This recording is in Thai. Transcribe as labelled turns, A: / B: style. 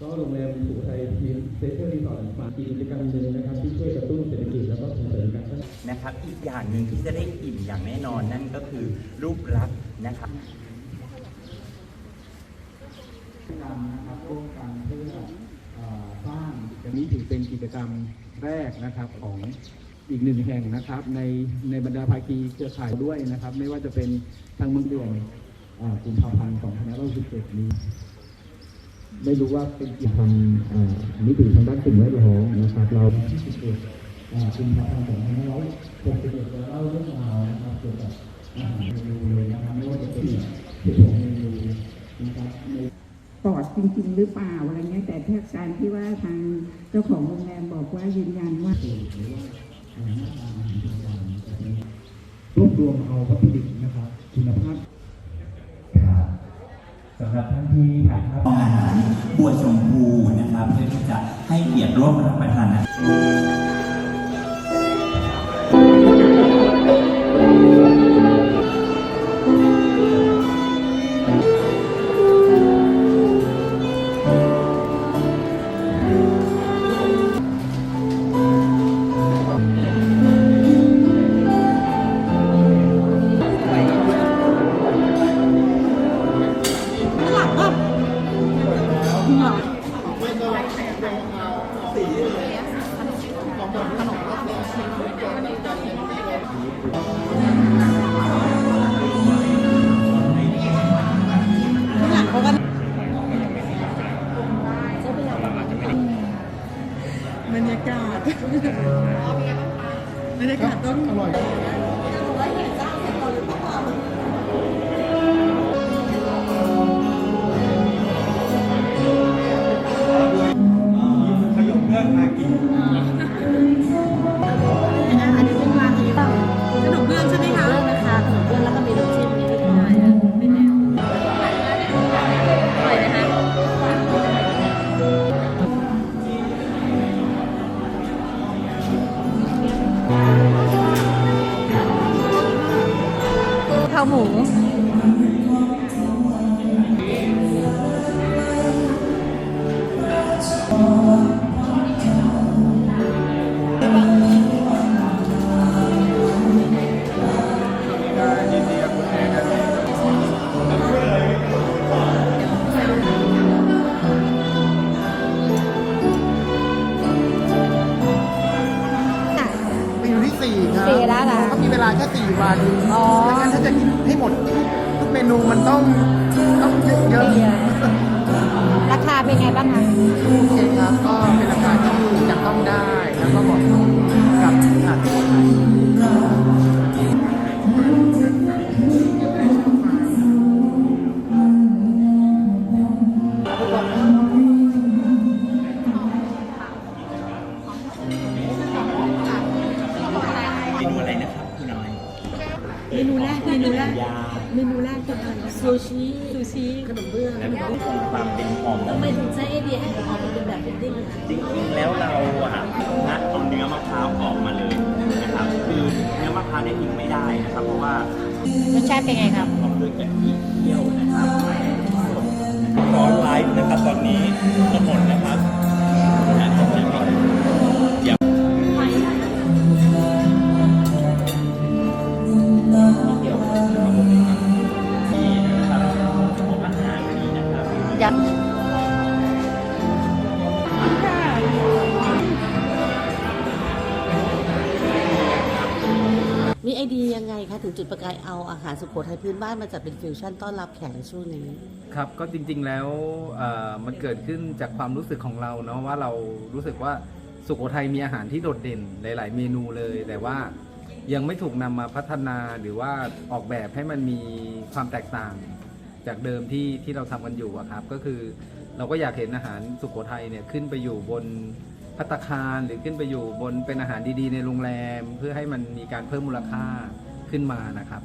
A: ก็โรงแรมสุโขทัยมีสเปเชียลรีสอร์ทฝากกิจกรรมหนึ่งนะครับที่ช่วยกระตุ้นเศรษฐกิจแล้วก็ส่งเสริมการพัน
B: นะครับ อีกอย่างหนึ่งที่จะได้อิ่มอย่างแน่นอนนั่นก็คือรูปลักษณ์นะครับ
A: นำนะครับร่วมกันเพื่อเอ่อสร้างอย่างนี้ถือเป็นกิจกรรมแรกนะครับของอีกหนึ่งแห่งนะครับในในบรรดาภาคีเครือข่ายด้วยนะครับ ไม่ว่าจะเป็นทางเมืองเดือนอ่ากุมภาพันธ์2567นี้ ไม่รู้ว่าเป็นทางนิติทางด้านสิ่งแวดล้อมนะครับ เราที่11อ่ากุมาพันธ์2561เราเล่าเรื่องราวนะครับเกี่ยวกับอาหารเมนูเลยนะครับไม่ว่าจะเป็น16เมนูนะครับใน
C: ปอดจริง ๆ หรือเปล่าอะไรเงี้ยแต่ถ้การที่ว่าทางเจ้าของโรงแรมบอกว่ายืนยันว่า
A: รวบรวมเอาวัตถุดิบนะครับคุณภาพ
B: สำหรับท่านที่ถ่ายภาพอาหารบัวชมพูนะครับเพื่อที่จะให้เกียรติร่วมรับประทานนะ
D: บรรยากาศบรรยากาศต้องอร่อย
E: Ramo 1. สี่ครับ
F: สี่แล้วเหรอ
E: ก็มีเวลาแค่สี่วัน
F: อ๋อ
E: ดังนั้นถ้าจะกินให้หมดทุกเมนูมันต้องต้องเยอะ
F: เม
E: นู
D: แรกเมนูแรก
B: ยา
D: เมนูแรกคืออะไรนะ
F: ซูชิ
D: ซูชิขนมเบื้อง
B: และคงความเป็นหอม
F: ทำไมถึงใช้ไอเดียให้ของมันเป็นแบบเป็นดิ้งอะ
B: จริงๆแล้วเราอะนัดเอาเนื้อมะพร้าวออกมาเลยนะครับคือเนื้อมะพร้าวเนี่ยทิ้งไม่ได้นะครับ เพราะว่าร
F: สชาติเป็นไงครับ
B: ต้องด้วยกะทิเคี่ยวนะครับร้อนไลฟ์นะ ดียัง
D: ไงคะถึงจุดประกายเอาอาหารสุโขทัยพื้นบ้านมาจัดเป็นฟิวชั่นต้อนรับแขกในช่วงนี้
G: ครับก็จริงๆแล้วเอ่อมันเกิดขึ้นจากความรู้สึกของเราเนาะว่าเรารู้สึกว่าสุโขทัยมีอาหารที่โดดเด่นหลาย ๆ เมนูเลย แต่ว่ายังไม่ถูกนำมาพัฒนาหรือว่าออกแบบให้มันมีความแตกต่าง จากเดิมที่ที่เราทำกันอยู่อะครับ ก็คือเราก็อยากเห็นอาหารสุโขทัยเนี่ยขึ้นไปอยู่บน พัตคารหรือขึ้นไปอยู่บนเป็นอาหารดีๆ ในโรงแรม เพื่อให้มันมีการเพิ่มมูลค่าขึ้นมานะครับ